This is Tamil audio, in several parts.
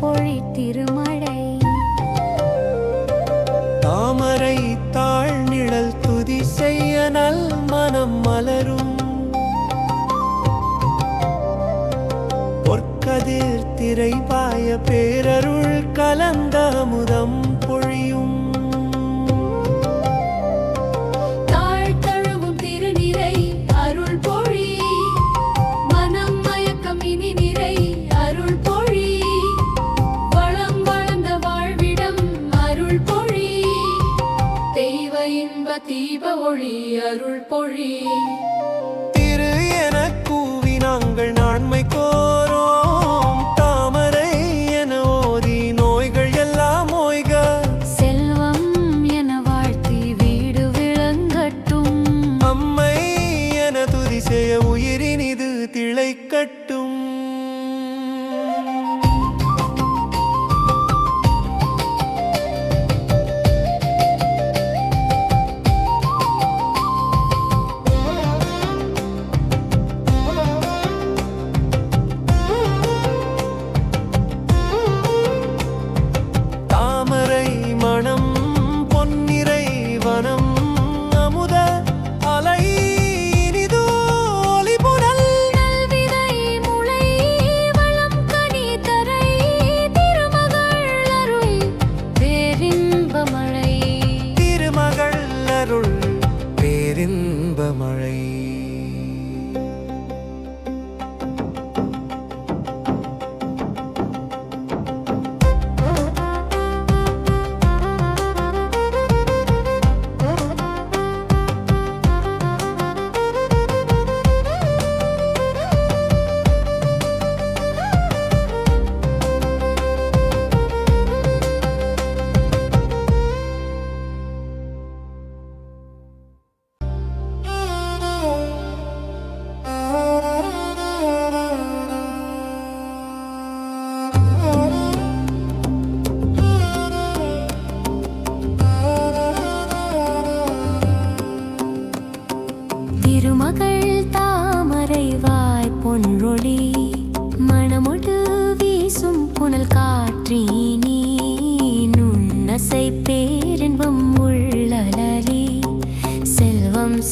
பொழி திருமழை. தாமரை தாழ் நிழல் துதி செய்ய நல் மனம் மலரும். பொற்கதிர் திரை பாய பேரருள் கலந்த தீப ஒளி அருள் பொழி. திரு என கூவி நாங்கள் நாண்மை கோரோம். தாமரை என ஓதி நோய்கள் எல்லாம் ஓய்க. செல்வம் என வாழ்த்தி வீடு விளங்கட்டும். அம்மை என துதி செய்ய உயிரினிது திளைக்கட்டும்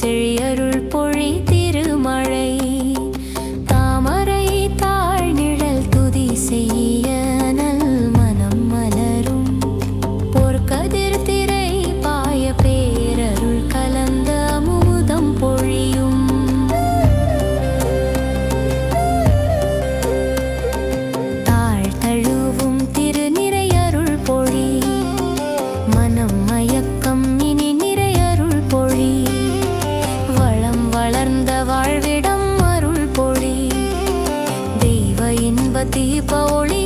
செழியருள் ദീപ ഒളി